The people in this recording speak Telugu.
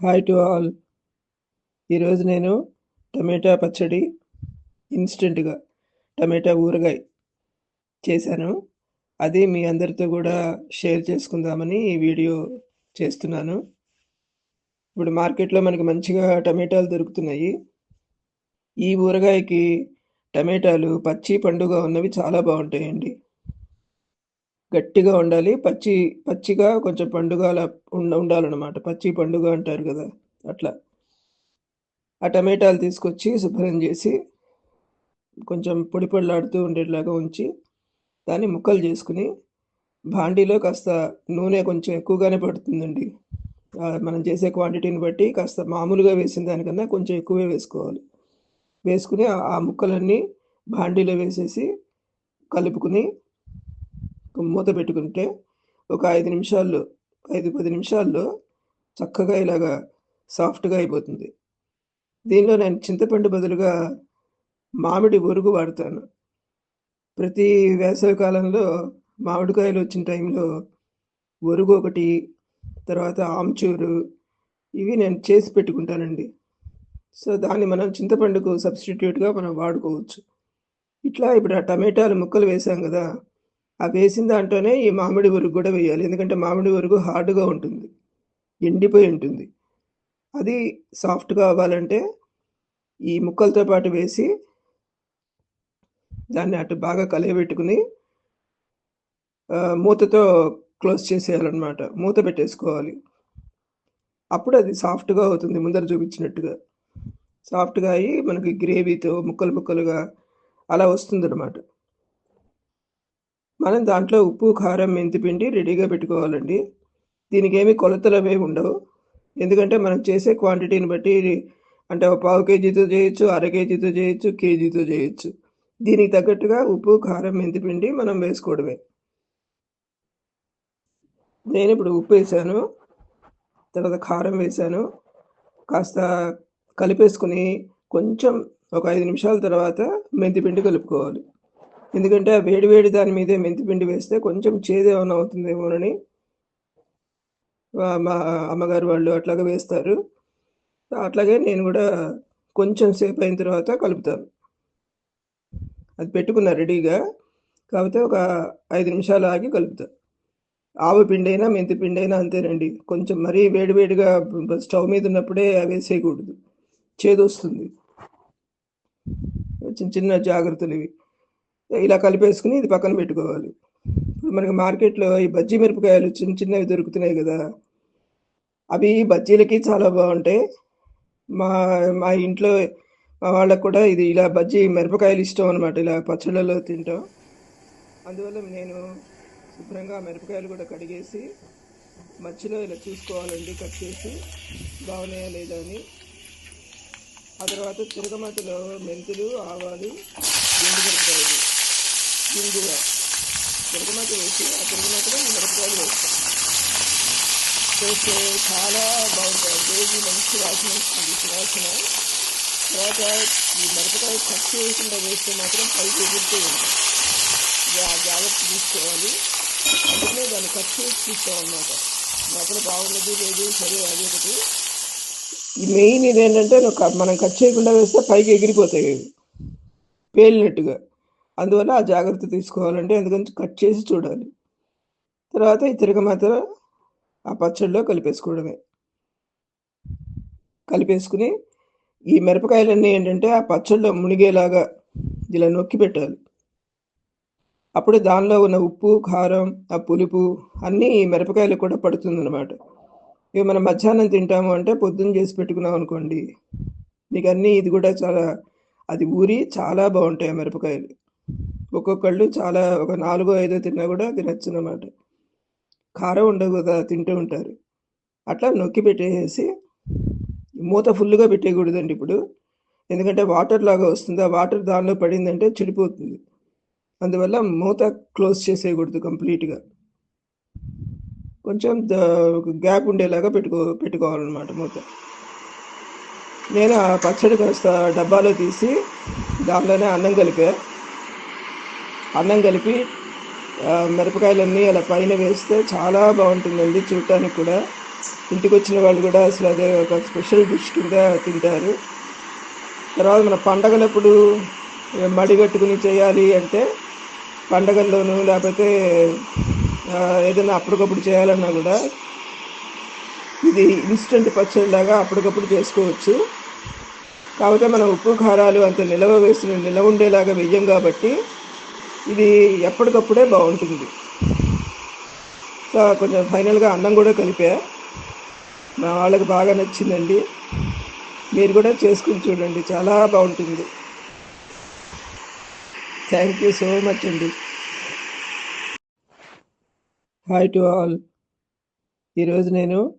హాయ్ టు ఆల్ ఈరోజు నేను టమాటా పచ్చడి ఇన్స్టెంట్గా టమాటా ఊరగాయ చేశాను. అది మీ అందరితో కూడా షేర్ చేసుకుందామని ఈ వీడియో చేస్తున్నాను. ఇప్పుడు మార్కెట్లో మనకి మంచిగా టమాటాలు దొరుకుతున్నాయి. ఈ ఊరగాయకి టమాటాలు పచ్చి పండుగ ఉన్నవి చాలా బాగుంటాయండి. గట్టిగా ఉండాలి. పచ్చి పచ్చిగా కొంచెం పండుగ అలా ఉండ ఉండాలన్నమాట. పచ్చి పండుగ అంటారు కదా అట్లా. ఆ టమాటాలు తీసుకొచ్చి శుభ్రం చేసి కొంచెం పొడి పొడిలాడుతూ ఉండేలాగా ఉంచి దాన్ని ముక్కలు చేసుకుని భాండీలో కాస్త నూనె కొంచెం ఎక్కువగానే పడుతుందండి. మనం చేసే క్వాంటిటీని బట్టి కాస్త మామూలుగా వేసిన దానికన్నా కొంచెం ఎక్కువే వేసుకోవాలి. వేసుకుని ఆ- ఆ ముక్కలన్నీ భాండీలో వేసేసి కలుపుకుని మూత పెట్టుకుంటే ఒక ఐదు నిమిషాల్లో ఐదు పది నిమిషాల్లో చక్కగా ఇలాగా సాఫ్ట్గా అయిపోతుంది. దీనిలో నేను చింతపండు బదులుగా మామిడి ఒరుగు వాడతాను. ప్రతి వేసవి కాలంలో మామిడికాయలు వచ్చిన టైంలో ఒరుగు ఒకటి తర్వాత ఆమ్చూరు ఇవి నేను చేసి పెట్టుకుంటానండి. సో దాన్ని మనం చింతపండుకు సబ్స్టిట్యూట్గా మనం వాడుకోవచ్చు. ఇట్లా ఇప్పుడు ఆ టమాటాలు ముక్కలు వేసాం కదా ఆ వేసిన దాంట్లోనే ఈ మామిడి వరుగు కూడా వేయాలి. ఎందుకంటే మామిడి వరుగు హార్డ్గా ఉంటుంది. ఎండిపోయి ఉంటుంది. అది సాఫ్ట్గా అవ్వాలంటే ఈ ముక్కలతో పాటు వేసి దాన్ని అటు బాగా కలయబెట్టుకుని మూతతో క్లోజ్ చేసేయాలన్నమాట. మూత పెట్టేసుకోవాలి. అప్పుడు అది సాఫ్ట్గా అవుతుంది. ముందర చూపించినట్టుగా. సాఫ్ట్గా అయ్యి మనకి గ్రేవీతో ముక్కలు ముక్కలుగా అలా వస్తుందన్నమాట. మనం దాంట్లో ఉప్పు కారం మెంతిపిండి రెడీగా పెట్టుకోవాలండి. దీనికి ఏమి కొలతలు అవి ఉండవు. ఎందుకంటే మనం చేసే క్వాంటిటీని బట్టి అంటే ఒక పావు కేజీతో చేయొచ్చు అర కేజీతో చేయొచ్చు కేజీతో చేయొచ్చు. దీనికి తగ్గట్టుగా ఉప్పు కారం మెంతిపిండి మనం వేసుకోవడమే. నేను ఇప్పుడు ఉప్పు వేసాను తర్వాత కారం వేసాను. కాస్త కలిపేసుకుని కొంచెం ఒక ఐదు నిమిషాల తర్వాత మెంతిపిండి కలుపుకోవాలి. ఎందుకంటే ఆ వేడి వేడి దాని మీదే మెంతిపిండి వేస్తే కొంచెం చేదేమన్నా అవుతుందేమోనని మా అమ్మగారు వాళ్ళు అట్లాగే వేస్తారు. అట్లాగే నేను కూడా కొంచెం సేపు అయిన తర్వాత కలుపుతాను. అది పెట్టుకున్నా రెడీగా. కాకపోతే ఒక ఐదు నిమిషాలు ఆగి కలుపుతా. ఆవు పిండి అయినా మెంతి పిండి అయినా అంతేనండి. కొంచెం మరీ వేడివేడిగా స్టవ్ మీద ఉన్నప్పుడే అవి వేసేయకూడదు చేదు వస్తుంది. చిన్న చిన్న జాగ్రత్తలు ఇవి. ఇలా కలిపేసుకుని ఇది పక్కన పెట్టుకోవాలి. ఇప్పుడు మనకి మార్కెట్లో ఈ బజ్జీ మిరపకాయలు చిన్న చిన్నవి దొరుకుతున్నాయి కదా. అవి బజ్జీలకి చాలా బాగుంటాయి. మా మా ఇంట్లో మా వాళ్ళకు కూడా ఇది ఇలా బజ్జీ మిరపకాయలు ఇష్టం అనమాట ఇలా పచ్చళ్ళలో తింటాం. అందువల్ల నేను శుభ్రంగా మిరపకాయలు కూడా కడిగేసి మధ్యలో ఇలా చూసుకోవాలండి కట్ చేసి బాగున్నాయా లేదా అని. ఆ తర్వాత తిరగమతలో మెంతులు ఆవాలు ఎండు మిరపకాయలు. గింజువ తిరగమత వేసి ఆ తిరగమతలో ఈ మిరపకాయలు వేస్తాం వేస్తే చాలా బాగుంటాయి. రోజు మంచి వాసన వస్తుంది సువాసన తర్వాత ఈ మిరపకాయ కట్ చేయకుండా వేస్తే మాత్రం పైకి ఎగురుతూ ఉంటుంది ఆ జాగ్రత్త తీసుకోవాలి. అందుకనే దాన్ని కట్ చేసి తీసుకోవాలన్నమాట మొక్కలు బాగున్నది లేదు సరే అది ఒకటి. ఈ మెయిన్ ఇది ఏంటంటే మనం కట్ చేయకుండా వేస్తే పైకి ఎగిరిపోతాయి పేలినట్టుగా. అందువల్ల ఆ జాగ్రత్త తీసుకోవాలంటే ఎందుకంటే కట్ చేసి చూడాలి. తర్వాత ఈ తిరగమాత ఆ పచ్చడిలో కలిపేసుకోవడమే. కలిపేసుకుని ఈ మిరపకాయలన్నీ ఏంటంటే ఆ పచ్చడిలో మునిగేలాగా ఇలా నొక్కి పెట్టాలి. అప్పుడు దానిలో ఉన్న ఉప్పు కారం ఆ పులుపు అన్నీ ఈ మిరపకాయలు కూడా పడుతుంది అనమాట ఇక మనం మధ్యాహ్నం తింటాము అంటే పొద్దున్న చేసి పెట్టుకున్నాం అనుకోండి మీకు అన్నీ ఇది కూడా చాలా అది ఊరి చాలా బాగుంటాయి ఆ మిరపకాయలు. ఒక్కొక్కళ్ళు చాలా ఒక నాలుగో ఐదో తిన్నా కూడా అది నచ్చిందన్నమాట కారం ఉండకూడదు కదా తింటూ ఉంటారు. అట్లా నొక్కి పెట్టేసి మూత ఫుల్గా పెట్టేయకూడదండి ఇప్పుడు. ఎందుకంటే వాటర్ లాగా వస్తుంది. ఆ వాటర్ దానిలో పడిందంటే చెడిపోతుంది. అందువల్ల మూత క్లోజ్ చేసేయకూడదు కంప్లీట్గా. కొంచెం గ్యాప్ ఉండేలాగా పెట్టుకో పెట్టుకోవాలన్నమాట మూత. నేను ఆ పచ్చడి కాస్త డబ్బాలో తీసి దానిలోనే అన్నం కలిపా. అన్నం కలిపి మిరపకాయలన్నీ అలా పైన వేస్తే చాలా బాగుంటుందండి చూడటానికి కూడా. ఇంటికి వచ్చిన వాళ్ళు కూడా అసలు అదే ఒక స్పెషల్ డిష్ కింద తింటారు. తర్వాత మన పండగలప్పుడు మడి కట్టుకుని చేయాలి అంటే పండగల్లోనూ లేకపోతే ఏదైనా అప్పటికప్పుడు చేయాలన్నా కూడా ఇది ఇన్స్టెంట్ పచ్చడిలాగా అప్పటికప్పుడు చేసుకోవచ్చు. కాకపోతే మనం ఉప్పు కారాలు అంత నిలవ వేసిన నిలవ ఉండేలాగా వెయ్యం కాబట్టి ఇది ఎప్పటికప్పుడే బాగుంటుంది. సో కొంచెం ఫైనల్గా అన్నం కూడా కలిపా. మా వాళ్ళకి బాగా నచ్చిందండి. మీరు కూడా చేసుకుని చూడండి. చాలా బాగుంటుంది. థ్యాంక్ యూ సో మచ్ అండి. హాయ్ టు ఆల్ ఈరోజు నేను